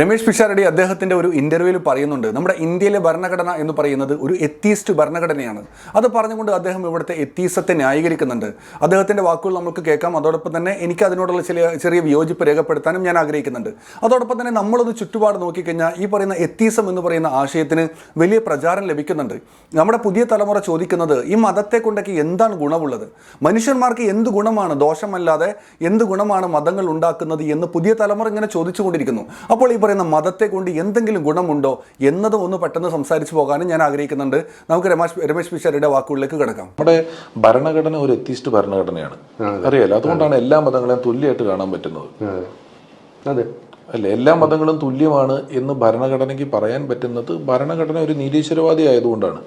രമേശ് പിഷാരടി അദ്ദേഹത്തിന്റെ ഒരു ഇന്റർവ്യൂവിൽ പറയുന്നുണ്ട് നമ്മുടെ ഇന്ത്യയിലെ ഭരണഘടന എന്ന് പറയുന്നത് ഒരു എത്തീസ്റ്റ് ഭരണഘടനയാണ്. അത് പറഞ്ഞുകൊണ്ട് അദ്ദേഹം ഇവിടുത്തെ എത്തീസത്തെ ന്യായീകരിക്കുന്നുണ്ട്. അദ്ദേഹത്തിന്റെ വാക്കുകൾ നമുക്ക് കേൾക്കാം. അതോടൊപ്പം തന്നെ എനിക്ക് അതിനോടുള്ള ചില ചെറിയ വിയോജിപ്പ് രേഖപ്പെടുത്താനും ഞാൻ ആഗ്രഹിക്കുന്നുണ്ട്. അതോടൊപ്പം തന്നെ നമ്മളത് ചുറ്റുപാട് നോക്കിക്കഴിഞ്ഞാൽ ഈ പറയുന്ന എത്തീസം എന്ന് പറയുന്ന ആശയത്തിന് വലിയ പ്രചാരം ലഭിക്കുന്നുണ്ട്. നമ്മുടെ പുതിയ തലമുറ ചോദിക്കുന്നത് ഈ മതത്തെ കൊണ്ടൊക്കെ എന്താണ് ഗുണമുള്ളത്? മനുഷ്യന്മാർക്ക് എന്ത് ഗുണമാണ് ദോഷമല്ലാതെ എന്ത് ഗുണമാണ് മതങ്ങൾ ഉണ്ടാക്കുന്നത് എന്ന് പുതിയ തലമുറ ഇങ്ങനെ ചോദിച്ചുകൊണ്ടിരിക്കുന്നു. അപ്പോൾ ഈ പറയുന്ന മതത്തെ കൊണ്ട് എന്തെങ്കിലും ഗുണമുണ്ടോ എന്നതും ഒന്ന് പെട്ടെന്ന് സംസാരിച്ചു പോകാനും ഞാൻ ആഗ്രഹിക്കുന്നുണ്ട്. നമുക്ക് രമേശ് രമേശ് പിഷാരിയുടെ വാക്കുകളിലേക്ക് കിടക്കാം. നമ്മുടെ ഭരണഘടന ഒരു എത്തിസ്റ്റ് ഭരണഘടനയാണ്. അറിയാലോ? അതുകൊണ്ടാണ് എല്ലാ മതങ്ങളെയും തുല്യമായിട്ട് കാണാൻ പറ്റുന്നത്. അതെ. അല്ല? എല്ലാ മതങ്ങളും തുല്യമാണ് എന്ന് ഭരണഘടനയ്ക്ക് പറയാൻ പറ്റുന്നത് ഭരണഘടന ഒരു നീരീശ്വരവാദി ആയതുകൊണ്ടാണ്.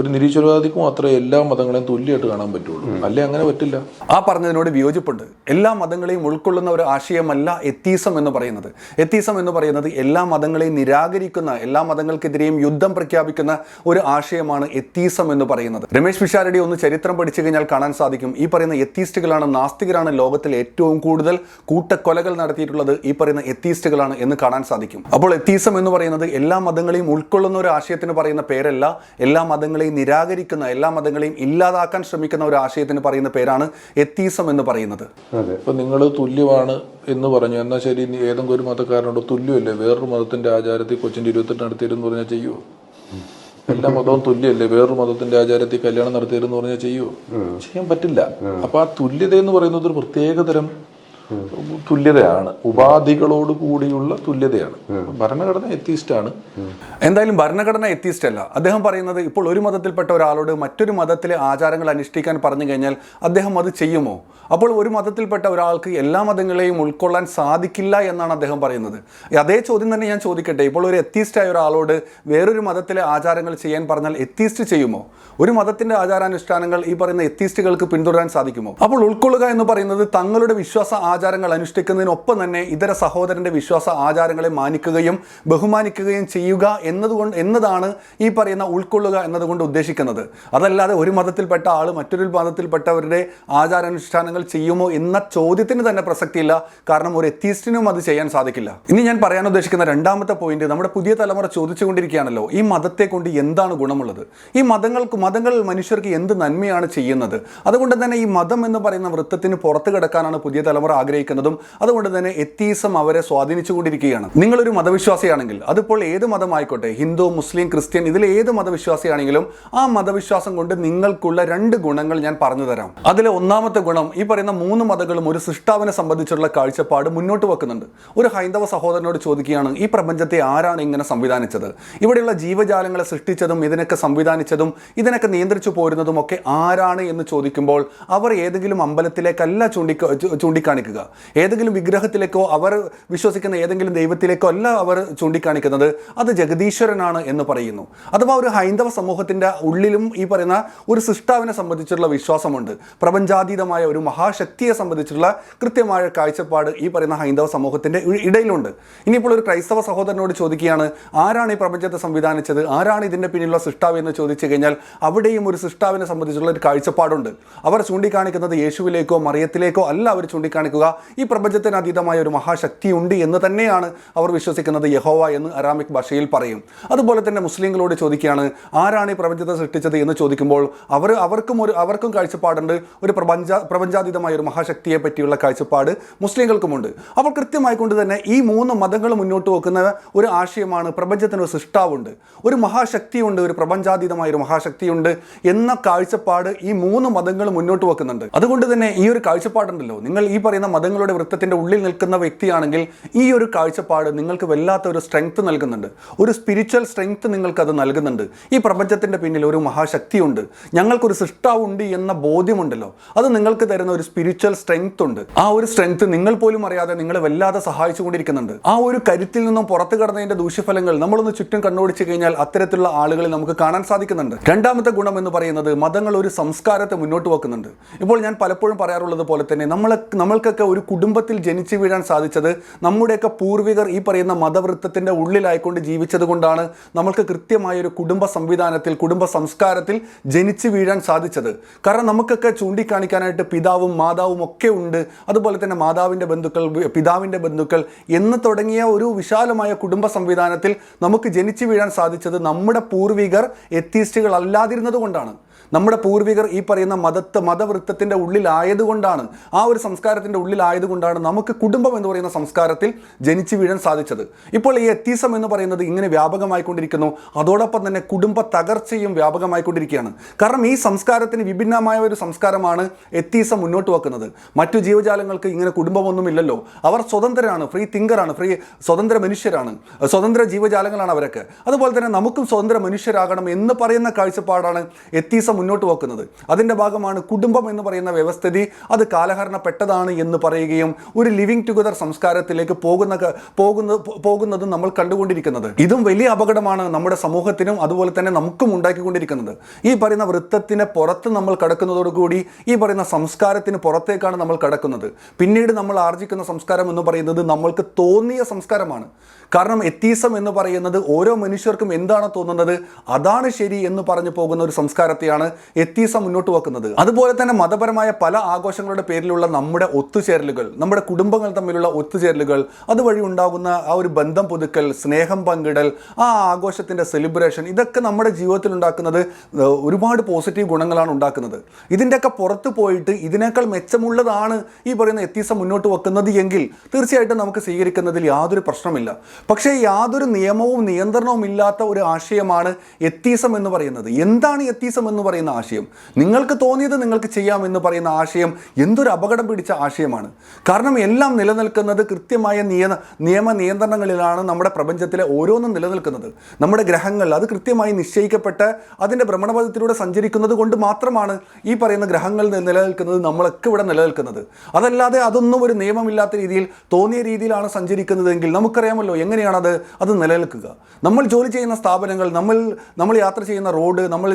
ഒരു നിരീശ്വരവാദിക്കും അത്ര എല്ലാ മതങ്ങളെയും തുല്യമായിട്ട് കാണാൻ പറ്റുള്ളൂ. അല്ലെ? അങ്ങനെ പറ്റില്ല. ആ പറഞ്ഞതിനോട് വിയോജിപ്പുണ്ട്. എല്ലാ മതങ്ങളെയും ഉൾക്കൊള്ളുന്ന ഒരു ആശയമല്ല എത്തീസം എന്ന് പറയുന്നത്. എത്തീസം എന്ന് പറയുന്നത് എല്ലാ മതങ്ങളെയും നിരാകരിക്കുന്ന എല്ലാ മതങ്ങൾക്കെതിരെയും യുദ്ധം പ്രഖ്യാപിക്കുന്ന ഒരു ആശയമാണ് എത്തീസം എന്ന് പറയുന്നത്. രമേശ് പിഷാരടി ഒന്ന് ചരിത്രം പഠിച്ചു കഴിഞ്ഞാൽ കാണാൻ സാധിക്കും. ഈ പറയുന്ന എത്തീസ്റ്റുകളാണ് നാസ്തികരാണ് ലോകത്തിൽ ഏറ്റവും കൂടുതൽ കൂട്ടക്കൊലകൾ നടത്തിയിട്ടുള്ളത് ഈ പറയുന്ന എത്തീസ്റ്റുകളാണ് എന്ന് കാണാൻ സാധിക്കും. അപ്പോൾ എത്തീസം എന്ന് പറയുന്നത് എല്ലാ മതങ്ങളെയും ഉൾക്കൊള്ളുന്ന ഒരു ആശയത്തിന് പറയുന്ന പേരല്ല. എല്ലാ മതങ്ങളെയും നിരാകരിക്കുന്ന എല്ലാ മതങ്ങളെയും ഇല്ലാതാക്കാൻ ശ്രമിക്കുന്ന ഒരു ആശയത്തിന് പറയുന്ന പേരാണ് എത്തീസം എന്ന് പറയുന്നത്. അതെ. ഇപ്പൊ നിങ്ങൾ തുല്യമാണ് എന്ന് പറഞ്ഞു. എന്നാൽ ശരി ഏതെങ്കിലും ഒരു മതക്കാരനോട് തുല്യമല്ലേ? വേറൊരു മതത്തിന്റെ ആചാരത്തിൽ കൊച്ചിന്റെ ഇരുപത്തെട്ട് നടത്തിയിരുന്നു പറഞ്ഞാൽ ചെയ്യുമോ എല്ലാ മതവും തുല്യല്ലേ വേറൊരു മതത്തിന്റെ ആചാരത്തിൽ കല്യാണം നടത്തിയിരുന്നു പറഞ്ഞാൽ ചെയ്യുമോ ചെയ്യാൻ പറ്റില്ല. അപ്പൊ ആ തുല്യത എന്ന് പറയുന്നത് ഒരു പ്രത്യേകതരം തുല്യതയാണ്. ഉപാധികളോട് കൂടിയുള്ള തുല്യതയാണ്. ഭരണഘടന എത്തിയിസ്റ്റാണ്. എന്തായാലും ഭരണഘടന എത്തിസ്റ്റ് അല്ല അദ്ദേഹം പറയുന്നത് ഇപ്പോൾ ഒരു മതത്തിൽപ്പെട്ട ഒരാളോട് മറ്റൊരു മതത്തിലെ ആചാരങ്ങൾ അനുഷ്ഠിക്കാൻ പറഞ്ഞു കഴിഞ്ഞാൽ അദ്ദേഹം അത് ചെയ്യുമോ? അപ്പോൾ ഒരു മതത്തിൽപ്പെട്ട ഒരാൾക്ക് എല്ലാ മതങ്ങളെയും ഉൾക്കൊള്ളാൻ സാധിക്കില്ല എന്നാണ് അദ്ദേഹം പറയുന്നത്. അതേ ചോദ്യം തന്നെ ഞാൻ ചോദിക്കട്ടെ. ഇപ്പോൾ ഒരു എത്തിസ്റ്റ് ആയ ഒരാളോട് വേറൊരു മതത്തിലെ ആചാരങ്ങൾ ചെയ്യാൻ പറഞ്ഞാൽ എത്തിസ്റ്റ് ചെയ്യുമോ? ഒരു മതത്തിന്റെ ആചാരാനുഷ്ഠാനങ്ങൾ ഈ പറയുന്ന എത്തിസ്റ്റുകൾക്ക് പിന്തുടരാൻ സാധിക്കുമോ? അപ്പോൾ ഉൾക്കൊള്ളുക എന്ന് പറയുന്നത് തങ്ങളുടെ വിശ്വാസ ആചാരങ്ങൾ അനുഷ്ഠിക്കുന്നതിനൊപ്പം തന്നെ ഇതര സഹോദരന്റെ വിശ്വാസ ആചാരങ്ങളെ മാനിക്കുകയും ബഹുമാനിക്കുകയും ചെയ്യുക എന്നതുകൊണ്ട് എന്നതാണ് ഈ പറയുന്ന ഉൾക്കൊള്ളുക എന്നതുകൊണ്ട് ഉദ്ദേശിക്കുന്നത്. അതല്ലാതെ ഒരു മതത്തിൽപ്പെട്ട ആൾ മറ്റൊരു മതത്തിൽപ്പെട്ടവരുടെ ആചാരാനുഷ്ഠാനങ്ങൾ ചെയ്യുമോ എന്ന ചോദ്യത്തിന് തന്നെ പ്രസക്തിയില്ല. കാരണം ഒരു എത്തീസ്റ്റിനും അത് ചെയ്യാൻ സാധിക്കില്ല. ഇനി ഞാൻ പറയാൻ ഉദ്ദേശിക്കുന്ന രണ്ടാമത്തെ പോയിന്റ് നമ്മുടെ പുതിയ തലമുറ ചോദിച്ചുകൊണ്ടിരിക്കുകയാണല്ലോ. ഈ മതത്തെ കൊണ്ട് എന്താണ് ഗുണമുള്ളത്? ഈ മതങ്ങൾക്ക് മതങ്ങൾ മനുഷ്യർക്ക് എന്ത് നന്മയാണ് ചെയ്യുന്നത്? അതുകൊണ്ട് തന്നെ ഈ മതം എന്ന് പറയുന്ന വൃത്തത്തിന് പുറത്തു കിടക്കാനാണ് പുതിയ തലമുറ ആഗ്രഹിക്കുന്നതും അതുകൊണ്ട് തന്നെ എത്തീസം അവരെ സ്വാധീനിച്ചുകൊണ്ടിരിക്കുകയാണ്. നിങ്ങളൊരു മതവിശ്വാസിയാണെങ്കിൽ അതിപ്പോൾ ഏത് മതമായിക്കോട്ടെ ഹിന്ദു മുസ്ലിം ക്രിസ്ത്യൻ ഇതിൽ ഏത് മതവിശ്വാസിയാണെങ്കിലും ആ മതവിശ്വാസം കൊണ്ട് നിങ്ങൾക്കുള്ള രണ്ട് ഗുണങ്ങൾ ഞാൻ പറഞ്ഞു തരാം. അതിലെ ഒന്നാമത്തെ ഗുണം ഈ പറയുന്ന മൂന്ന് മതങ്ങളും ഒരു സൃഷ്ടാവിനെ സംബന്ധിച്ചുള്ള കാഴ്ചപ്പാട് മുന്നോട്ട് വെക്കുന്നുണ്ട്. ഒരു ഹൈന്ദവ സഹോദരനോട് ചോദിക്കുകയാണ് ഈ പ്രപഞ്ചത്തെ ആരാണ് ഇങ്ങനെ സംവിധാനിച്ചത്? ഇവിടെയുള്ള ജീവജാലങ്ങളെ സൃഷ്ടിച്ചതും ഇതിനൊക്കെ സംവിധാനിച്ചതും ഇതിനൊക്കെ നിയന്ത്രിച്ചു പോരുന്നതും ഒക്കെ ആരാണ്? എന്ന് ചോദിക്കുമ്പോൾ അവർ ഏതെങ്കിലും അമ്പലത്തിലേക്കല്ല ചൂണ്ടിക്ക ചൂ- ചൂണ്ടിക്കാണിക്കുക ഏതെങ്കിലും വിഗ്രഹത്തിലേക്കോ അവർ വിശ്വസിക്കുന്ന ഏതെങ്കിലും ദൈവത്തിലേക്കോ അല്ല അവർ ചൂണ്ടിക്കാണിക്കുന്നത്. അത് ജഗദീശ്വരനാണ് എന്ന് പറയുന്നു. അഥവാ ഒരു ഹൈന്ദവ സമൂഹത്തിന്റെ ഉള്ളിലും ഈ പറയുന്ന ഒരു സൃഷ്ടാവിനെ സംബന്ധിച്ചുള്ള വിശ്വാസമുണ്ട്. പ്രപഞ്ചാതീതമായ ഒരു മഹാശക്തിയെ സംബന്ധിച്ചുള്ള കൃത്യമായ കാഴ്ചപ്പാട് ഈ പറയുന്ന ഹൈന്ദവ സമൂഹത്തിന്റെ ഇടയിലുണ്ട്. ഇനിയിപ്പോൾ ഒരു ക്രൈസ്തവ സഹോദരനോട് ചോദിക്കുകയാണ് ആരാണ് ഈ പ്രപഞ്ചത്തെ സംവിധാനിച്ചത്? ആരാണ് ഇതിന്റെ പിന്നിലുള്ള സൃഷ്ടാവ്? എന്ന് ചോദിച്ചു കഴിഞ്ഞാൽ അവിടെയും ഒരു സൃഷ്ടാവിനെ സംബന്ധിച്ചുള്ള ഒരു കാഴ്ചപ്പാടുണ്ട്. അവർ ചൂണ്ടിക്കാണിക്കുന്നത് യേശുവിലേക്കോ മറിയത്തിലേക്കോ അല്ല അവർ ചൂണ്ടിക്കാണിക്കുക. ഈ പ്രപഞ്ചത്തിന് അതീതമായ ഒരു മഹാശക്തി ഉണ്ട് എന്ന് തന്നെയാണ് അവർ വിശ്വസിക്കുന്നത് യഹോവ എന്ന് അറാമിക് ഭാഷയിൽ പറയും. അതുപോലെ തന്നെ മുസ്ലിങ്ങളോട് ചോദിക്കുകയാണ് ആരാണ് ഈ പ്രപഞ്ചത്തെ സൃഷ്ടിച്ചത്? എന്ന് ചോദിക്കുമ്പോൾ അവർ അവർക്കും ഒരു അവർക്കും കാഴ്ചപ്പാടുണ്ട്. ഒരു പ്രപഞ്ച പ്രപഞ്ചാതീതമായ ഒരു മഹാശക്തിയെ പറ്റിയുള്ള കാഴ്ചപ്പാട് മുസ്ലിങ്ങൾക്കുമുണ്ട്. അപ്പോൾ കൃത്യമായിക്കൊണ്ട് തന്നെ ഈ മൂന്ന് മതങ്ങൾ മുന്നോട്ട് വെക്കുന്ന ഒരു ആശയമാണ് പ്രപഞ്ചത്തിന് ഒരു സൃഷ്ടാവുണ്ട്. ഒരു മഹാശക്തിയുണ്ട് ഒരു പ്രപഞ്ചാതീതമായ ഒരു മഹാശക്തിയുണ്ട് എന്ന കാഴ്ചപ്പാട് ഈ മൂന്ന് മതങ്ങൾ മുന്നോട്ട് വെക്കുന്നുണ്ട്. അതുകൊണ്ട് തന്നെ ഈ ഒരു കാഴ്ചപ്പാടുണ്ടല്ലോ. നിങ്ങൾ ഈ പറയുന്ന മതങ്ങളുടെ വൃത്തത്തിന്റെ ഉള്ളിൽ നിൽക്കുന്ന വ്യക്തിയാണെങ്കിൽ ഈ ഒരു കാഴ്ചപ്പാട് നിങ്ങൾക്ക് വല്ലാത്ത ഒരു സ്ട്രെങ്ത് നൽകുന്നുണ്ട്. ഒരു സ്പിരിച്വൽ സ്ട്രെങ്ത് നിങ്ങൾക്കത് നൽകുന്നുണ്ട്. ഈ പ്രപഞ്ചത്തിന്റെ പിന്നിൽ ഒരു മഹാശക്തിയുണ്ട്. ഞങ്ങൾക്കൊരു സൃഷ്ടാവുണ്ട് എന്ന ബോധ്യമുണ്ടല്ലോ. അത് നിങ്ങൾക്ക് തരുന്ന ഒരു സ്പിരിച്വൽ സ്ട്രെങ്ത് ഉണ്ട്. ആ ഒരു സ്ട്രെങ്ത് നിങ്ങൾ പോലും അറിയാതെ നിങ്ങളെ വല്ലാതെ സഹായിച്ചുകൊണ്ടിരിക്കുന്നുണ്ട് ആ ഒരു കരുത്തിൽ നിന്നും പുറത്തു കടന്നതിന്റെ ദൂഷ്യഫലങ്ങൾ നമ്മളൊന്ന് ചുറ്റും കണ്ണോടിച്ച് കഴിഞ്ഞാൽ അത്തരത്തിലുള്ള ആളുകളെ നമുക്ക് കാണാൻ സാധിക്കുന്നുണ്ട്. രണ്ടാമത്തെ ഗുണം എന്ന് പറയുന്നത് മതങ്ങൾ ഒരു സംസ്കാരത്തെ മുന്നോട്ട് വെക്കുന്നുണ്ട്. ഇപ്പോൾ ഞാൻ പലപ്പോഴും പറയാറുള്ളത് പോലെ തന്നെ നമ്മൾ നമ്മൾക്ക് നമുക്കൊക്കെ ഒരു കുടുംബത്തിൽ ജനിച്ചു വീഴാൻ സാധിച്ചത് നമ്മുടെയൊക്കെ പൂർവികർ ഈ പറയുന്ന മതവൃത്തത്തിന്റെ ഉള്ളിലായിക്കൊണ്ട് ജീവിച്ചത് കൊണ്ടാണ് നമ്മൾക്ക് കൃത്യമായ ഒരു കുടുംബ സംവിധാനത്തിൽ കുടുംബ സംസ്കാരത്തിൽ ജനിച്ചു വീഴാൻ സാധിച്ചത്. കാരണം നമുക്കൊക്കെ ചൂണ്ടിക്കാണിക്കാനായിട്ട് പിതാവും മാതാവും ഒക്കെ ഉണ്ട്. അതുപോലെ തന്നെ മാതാവിന്റെ ബന്ധുക്കൾ പിതാവിന്റെ ബന്ധുക്കൾ എന്ന് തുടങ്ങിയ ഒരു വിശാലമായ കുടുംബ സംവിധാനത്തിൽ നമുക്ക് ജനിച്ചു വീഴാൻ സാധിച്ചത് നമ്മുടെ പൂർവികർ എത്തീസ്റ്റുകൾ അല്ലാതിരുന്നത് കൊണ്ടാണ്. നമ്മുടെ പൂർവികർ ഈ പറയുന്ന മതത്ത് മതവൃത്തത്തിന്റെ ഉള്ളിലായതുകൊണ്ടാണ് ആ ഒരു സംസ്കാരത്തിന്റെ ഉള്ളിലായതുകൊണ്ടാണ് നമുക്ക് കുടുംബം എന്ന് പറയുന്ന സംസ്കാരത്തിൽ ജനിച്ചു വീഴാൻ സാധിച്ചത്. ഇപ്പോൾ ഈ എത്തീസം എന്ന് പറയുന്നത് ഇങ്ങനെ വ്യാപകമായിക്കൊണ്ടിരിക്കുന്നു. അതോടൊപ്പം തന്നെ കുടുംബ തകർച്ചയും വ്യാപകമായിക്കൊണ്ടിരിക്കുകയാണ്. കാരണം ഈ സംസ്കാരത്തിന് വിഭിന്നമായ ഒരു സംസ്കാരമാണ് എത്തീസം മുന്നോട്ട് വെക്കുന്നത്. മറ്റു ജീവജാലങ്ങൾക്ക് ഇങ്ങനെ കുടുംബമൊന്നുമില്ലല്ലോ. അവർ സ്വതന്ത്രരാണ് ഫ്രീ തിങ്കറാണ് ഫ്രീ സ്വതന്ത്ര മനുഷ്യരാണ് സ്വതന്ത്ര ജീവജാലങ്ങളാണ് അവരൊക്കെ. അതുപോലെ തന്നെ നമുക്കും സ്വതന്ത്ര മനുഷ്യരാകണം എന്ന് പറയുന്ന കാഴ്ചപ്പാടാണ് എത്തീസം മുന്നോട്ട് വെക്കുന്നത്. അതിന്റെ ഭാഗമാണ് കുടുംബം എന്ന് പറയുന്ന വ്യവസ്ഥിതി. അത് കാലഹരണപ്പെട്ടതാണ് എന്ന് പറയുകയും ഒരു ലിവിങ് ടുഗദർ സംസ്കാരത്തിലേക്ക് പോകുന്ന പോകുന്ന പോകുന്നതും നമ്മൾ കണ്ടുകൊണ്ടിരിക്കുന്നത്. ഇതും വലിയ അപകടമാണ് നമ്മുടെ സമൂഹത്തിനും അതുപോലെ തന്നെ നമുക്കും ഉണ്ടാക്കിക്കൊണ്ടിരിക്കുന്നത്. ഈ പറയുന്ന വൃത്തത്തിന് പുറത്ത് നമ്മൾ കടക്കുന്നതോടുകൂടി ഈ പറയുന്ന സംസ്കാരത്തിന് പുറത്തേക്കാണ് നമ്മൾ കടക്കുന്നത്. പിന്നീട് നമ്മൾ ആർജിക്കുന്ന സംസ്കാരം എന്ന് പറയുന്നത് നമ്മൾക്ക് തോന്നിയ സംസ്കാരമാണ്. കാരണം എത്തീസം എന്ന് പറയുന്നത് ഓരോ മനുഷ്യർക്കും എന്താണോ തോന്നുന്നത് അതാണ് ശരി എന്ന് പറഞ്ഞു പോകുന്ന ഒരു സംസ്കാരത്തെയാണ് എത്തീസം മുന്നോട്ട് വെക്കുന്നത്. അതുപോലെ തന്നെ മതപരമായ പല ആഘോഷങ്ങളുടെ പേരിലുള്ള നമ്മുടെ ഒത്തുചേരലുകൾ നമ്മുടെ കുടുംബങ്ങൾ തമ്മിലുള്ള ഒത്തുചേരലുകൾ അതുവഴി ഉണ്ടാകുന്ന ആ ഒരു ബന്ധം പുതുക്കൽ സ്നേഹം പങ്കിടൽ ആ ആഘോഷത്തിന്റെ സെലിബ്രേഷൻ ഇതൊക്കെ നമ്മുടെ ജീവിതത്തിൽ ഉണ്ടാക്കുന്നത് ഒരുപാട് പോസിറ്റീവ് ഗുണങ്ങളാണ് ഉണ്ടാക്കുന്നത്. ഇതിന്റെയൊക്കെ പുറത്ത് പോയിട്ട് ഇതിനേക്കാൾ മെച്ചമുള്ളതാണ് ഈ പറയുന്ന എത്തീസം മുന്നോട്ട് വെക്കുന്നത് എങ്കിൽ തീർച്ചയായിട്ടും നമുക്ക് സ്വീകരിക്കുന്നതിൽ യാതൊരു പ്രശ്നമില്ല. പക്ഷേ യാതൊരു നിയമവും നിയന്ത്രണവും ഇല്ലാത്ത ഒരു ആശയമാണ് എത്തീസം എന്ന് പറയുന്നത്. എന്താണ് എത്തീസം എന്ന് പറയുന്ന ആശയം. നിങ്ങൾക്ക് തോന്നിയത് നിങ്ങൾക്ക് ചെയ്യാം എന്ന് പറയുന്ന ആശയം എന്തൊരു അപകടം പിടിച്ച ആശയമാണ്. കാരണം എല്ലാം നിലനിൽക്കുന്നത് കൃത്യമായ നിയ നിയമ നിയന്ത്രണങ്ങളിലാണ് നമ്മുടെ പ്രപഞ്ചത്തിലെ ഓരോന്നും നിലനിൽക്കുന്നത്. നമ്മുടെ ഗ്രഹങ്ങൾ അത് കൃത്യമായി നിശ്ചയിക്കപ്പെട്ട് അതിന്റെ ഭ്രമണപഥത്തിലൂടെ സഞ്ചരിക്കുന്നത് കൊണ്ട് മാത്രമാണ് ഈ പറയുന്ന ഗ്രഹങ്ങൾ നിലനിൽക്കുന്നത് നമ്മളൊക്കെ ഇവിടെ നിലനിൽക്കുന്നത്. അതല്ലാതെ അതൊന്നും ഒരു നിയമമില്ലാത്ത രീതിയിൽ തോന്നിയ രീതിയിലാണ് സഞ്ചരിക്കുന്നതെങ്കിൽ നമുക്കറിയാമല്ലോ എങ്ങനെയാണത് അത് നിലനിൽക്കുക. നമ്മൾ ജോലി ചെയ്യുന്ന സ്ഥാപനങ്ങൾ നമ്മൾ നമ്മൾ യാത്ര ചെയ്യുന്ന റോഡ് നമ്മൾ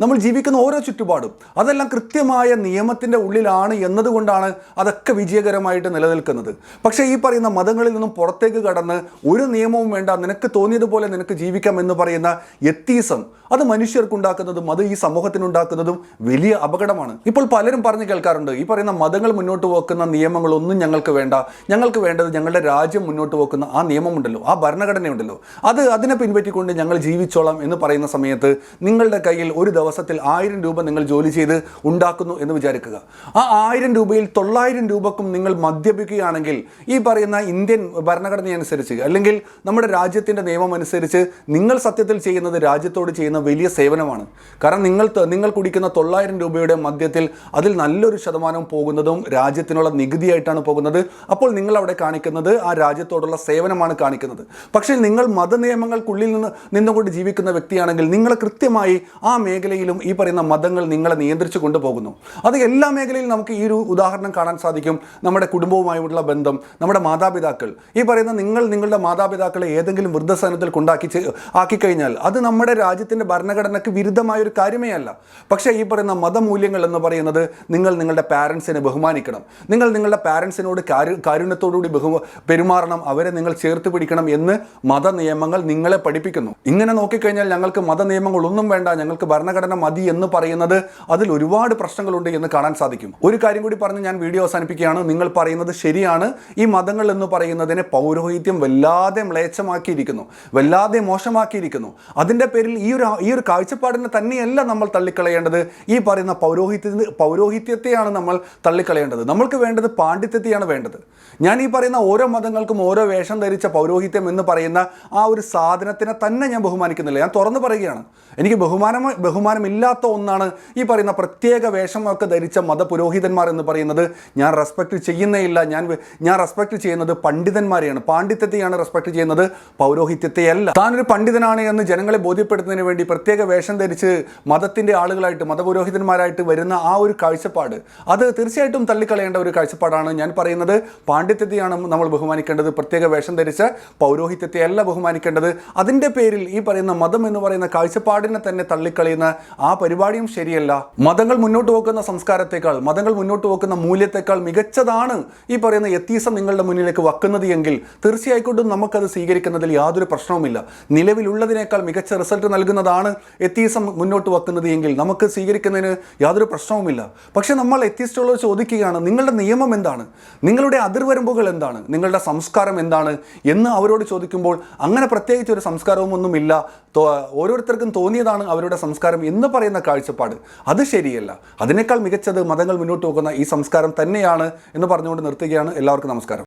നമ്മൾ ജീവിക്കുന്ന ഓരോ ചുറ്റുപാടും അതെല്ലാം കൃത്യമായ നിയമത്തിന്റെ ഉള്ളിലാണ് എന്നതുകൊണ്ടാണ് അതൊക്കെ വിജയകരമായിട്ട് നിലനിൽക്കുന്നത്. പക്ഷേ ഈ പറയുന്ന മതങ്ങളിൽ നിന്നും പുറത്തേക്ക് കടന്ന് ഒരു നിയമവും വേണ്ട നിനക്ക് തോന്നിയതുപോലെ നിനക്ക് ജീവിക്കാം എന്ന് പറയുന്ന എത്തീസം അത് മനുഷ്യർക്കുണ്ടാക്കുന്നതും അത് ഈ സമൂഹത്തിനുണ്ടാക്കുന്നതും വലിയ അപകടമാണ്. ഇപ്പോൾ പലരും പറഞ്ഞു കേൾക്കാറുണ്ട് ഈ പറയുന്ന മതങ്ങൾ മുന്നോട്ട് വെക്കുന്ന നിയമങ്ങളൊന്നും ഞങ്ങൾക്ക് വേണ്ട ഞങ്ങൾക്ക് വേണ്ടത് ഞങ്ങളുടെ രാജ്യം മുന്നോട്ട് വെക്കുന്ന ആ നിയമമുണ്ടല്ലോ ആ ഭരണഘടനയുണ്ടല്ലോ. അത് അതിനെ പിൻപറ്റിക്കൊണ്ട് ഞങ്ങൾ ജീവിച്ചോളാം എന്ന് പറയുന്ന സമയത്ത് നിങ്ങളുടെ കയ്യിൽ ഒരു ദിവസത്തിൽ ആയിരം രൂപ നിങ്ങൾ ജോലി ചെയ്ത് ഉണ്ടാക്കുന്നു എന്ന് വിചാരിക്കുക. ആ ആയിരം രൂപയിൽ തൊള്ളായിരം രൂപക്കും നിങ്ങൾ മദ്യപിക്കുകയാണെങ്കിൽ ഈ പറയുന്ന ഇന്ത്യൻ ഭരണഘടന അനുസരിച്ച് അല്ലെങ്കിൽ നമ്മുടെ രാജ്യത്തിന്റെ നിയമം അനുസരിച്ച് നിങ്ങൾ സത്യത്തിൽ ചെയ്യുന്നത് രാജ്യത്തോട് ചെയ്യുന്ന വലിയ സേവനമാണ്. കാരണം നിങ്ങൾ നിങ്ങൾ കുടിക്കുന്ന തൊള്ളായിരം രൂപയുടെ മദ്യത്തിൽ അതിൽ നല്ലൊരു ശതമാനം പോകുന്നതും രാജ്യത്തിനുള്ള നികുതിയായിട്ടാണ് പോകുന്നത്. അപ്പോൾ നിങ്ങൾ അവിടെ കാണിക്കുന്നത് ആ രാജ്യത്തോടുള്ള സേവനമാണ് കാണിക്കുന്നത്. പക്ഷേ നിങ്ങൾ മതനിയമങ്ങൾക്കുള്ളിൽ നിന്ന് നിന്നുകൊണ്ട് ജീവിക്കുന്ന വ്യക്തിയാണെങ്കിൽ നിങ്ങൾ കൃത്യമായി ആ മേഖലയിലും ഈ പറയുന്ന മതങ്ങൾ നിങ്ങളെ നിയന്ത്രിച്ചു കൊണ്ടുപോകുന്നു. അത് എല്ലാ മേഖലയിലും നമുക്ക് ഈ ഒരു ഉദാഹരണം കാണാൻ സാധിക്കും. നമ്മുടെ കുടുംബവുമായുള്ള ബന്ധം നമ്മുടെ മാതാപിതാക്കൾ. ഈ പറയുന്ന നിങ്ങൾ നിങ്ങളുടെ മാതാപിതാക്കളെ ഏതെങ്കിലും വൃദ്ധസ്ഥാനത്തിൽ കൊണ്ടാക്കി ആക്കി കഴിഞ്ഞാൽ അത് നമ്മുടെ രാജ്യത്തിന്റെ ഭരണഘടനയ്ക്ക് വിരുദ്ധമായ ഒരു കാര്യമേ അല്ല. പക്ഷേ ഈ പറയുന്ന മതമൂല്യങ്ങൾ എന്ന് പറയുന്നത് നിങ്ങൾ നിങ്ങളുടെ പാരൻസിനെ ബഹുമാനിക്കണം. നിങ്ങൾ നിങ്ങളുടെ പാരൻസിനോട് കാരു കാരുണ്യത്തോടുകൂടി ബഹു പെരുമാറണം. അവരെ നിങ്ങൾ ചേർത്ത് പിടിക്കണം എന്ന് മത നിയമങ്ങൾ നിങ്ങളെ പഠിപ്പിക്കുന്നു. ഇങ്ങനെ നോക്കിക്കഴിഞ്ഞാൽ ഞങ്ങൾക്ക് മത നിയമങ്ങളൊന്നും വേണ്ട. ഞങ്ങൾക്ക് ഭരണഘടന മതി എന്ന് പറയുന്നത് അതിൽ ഒരുപാട് പ്രശ്നങ്ങളുണ്ട് എന്ന് കാണാൻ സാധിക്കും. ഒരു കാര്യം കൂടി പറഞ്ഞ് ഞാൻ വീഡിയോ അവസാനിപ്പിക്കുകയാണ്. നിങ്ങൾ പറയുന്നത് ശരിയാണ്. ഈ മതങ്ങൾ എന്ന് പറയുന്നതിനെ പൗരോഹിത്യം വല്ലാതെ മ്ലേച്ഛമാക്കിയിരിക്കുന്നു. വല്ലാതെ മോശമാക്കിയിരിക്കുന്നു. അതിന്റെ പേരിൽ ഈ ഒരു ഈ ഒരു കാഴ്ചപ്പാടിനെ തന്നെയല്ല നമ്മൾ തള്ളിക്കളയേണ്ടത്. ഈ പറയുന്ന പൗരോഹിത്യ പൗരോഹിത്യത്തെയാണ് നമ്മൾ തള്ളിക്കളയേണ്ടത്. നമ്മൾക്ക് വേണ്ടത് പാണ്ഡിത്യത്തെയാണ് വേണ്ടത്. ഞാൻ ഈ പറയുന്ന ഓരോ മതങ്ങൾക്കും ഓരോ വേഷം ധരിച്ച പൗരോഹിത്യം എന്ന് പറയുന്ന ആ ഒരു സാധനത്തിനെ തന്നെ ഞാൻ ബഹുമാനിക്കുന്നില്ല. ഞാൻ തുറന്നു പറയുകയാണ്. എനിക്ക് ബഹുമാനം ബഹുമാനമില്ലാത്ത ഒന്നാണ് ഈ പറയുന്ന പ്രത്യേക വേഷമൊക്കെ ധരിച്ച മതപുരോഹിതന്മാർ എന്ന് പറയുന്നത്. ഞാൻ റെസ്പെക്ട് ചെയ്യുന്നേയില്ല. ഞാൻ ഞാൻ റെസ്പെക്ട് ചെയ്യുന്നത് പണ്ഡിതന്മാരെയാണ്. പാണ്ഡിത്യത്തെയാണ് റെസ്പെക്ട് ചെയ്യുന്നത്. പൗരോഹിത്യത്തെയല്ല. താനൊരു പണ്ഡിതനാണ് എന്ന് ജനങ്ങളെ ബോധ്യപ്പെടുത്തുന്നതിന് വേണ്ടി പ്രത്യേക വേഷം ധരിച്ച് മതത്തിന്റെ ആളുകളായിട്ട് മതപുരോഹിതന്മാരായിട്ട് വരുന്ന ആ ഒരു കാഴ്ചപ്പാട്. അത് തീർച്ചയായിട്ടും തള്ളിക്കളയേണ്ട ഒരു കാഴ്ചപ്പാടാണ് ഞാൻ പറയുന്നത്. പാണ്ഡിത്യത്തെയാണ് നമ്മൾ ബഹുമാനിക്കേണ്ടത്. പ്രത്യേക വേഷം ധരിച്ച പൗരോഹിത്യത്തെയല്ല ബഹുമാനിക്കേണ്ടത്. അതിന്റെ പേരിൽ ഈ പറയുന്ന മതം എന്ന് പറയുന്ന കാഴ്ചപ്പാടിനെ തന്നെ തള്ളിക്കളയുന്ന പരിപാടിയും ശരിയല്ല. മതങ്ങൾ മുന്നോട്ട് വെക്കുന്ന സംസ്കാരത്തെക്കാൾ മതങ്ങൾ മുന്നോട്ട് വെക്കുന്ന മൂല്യത്തെക്കാൾ മികച്ചതാണ് ഈ പറയുന്ന എത്തീസം നിങ്ങളുടെ മുന്നിലേക്ക് വക്കുന്നത് എങ്കിൽ തീർച്ചയായിക്കൊണ്ടും നമുക്കത് സ്വീകരിക്കുന്നതിൽ യാതൊരു പ്രശ്നവുമില്ല. നിലവിലുള്ളതിനേക്കാൾ മികച്ച റിസൾട്ട് നൽകുന്നതാണ് എത്തീസം മുന്നോട്ട് വെക്കുന്നത് എങ്കിൽ നമുക്ക് സ്വീകരിക്കുന്നതിന് യാതൊരു പ്രശ്നവുമില്ല. പക്ഷെ നമ്മൾ എത്തിസ്റ്റുള്ളവർ ചോദിക്കുകയാണ് നിങ്ങളുടെ നിയമം എന്താണ്? നിങ്ങളുടെ അതിർവരമ്പുകൾ എന്താണ്? നിങ്ങളുടെ സംസ്കാരം എന്താണ്? എന്ന് അവരോട് ചോദിക്കുമ്പോൾ അങ്ങനെ പ്രത്യേകിച്ച് ഒരു സംസ്കാരവും ഒന്നുമില്ല. ഓരോരുത്തർക്കും തോന്നിയതാണ് അവരുടെ സംസ്കാരം എന്ന് പറയുന്ന കാഴ്ചപ്പാട്. അത് ശരിയല്ല. അതിനേക്കാൾ മികച്ചത് മതങ്ങൾ മുന്നോട്ട് പോകുന്ന ഈ സംസ്കാരം തന്നെയാണ് എന്ന് പറഞ്ഞുകൊണ്ട് നിർത്തുകയാണ്. എല്ലാവർക്കും നമസ്കാരം.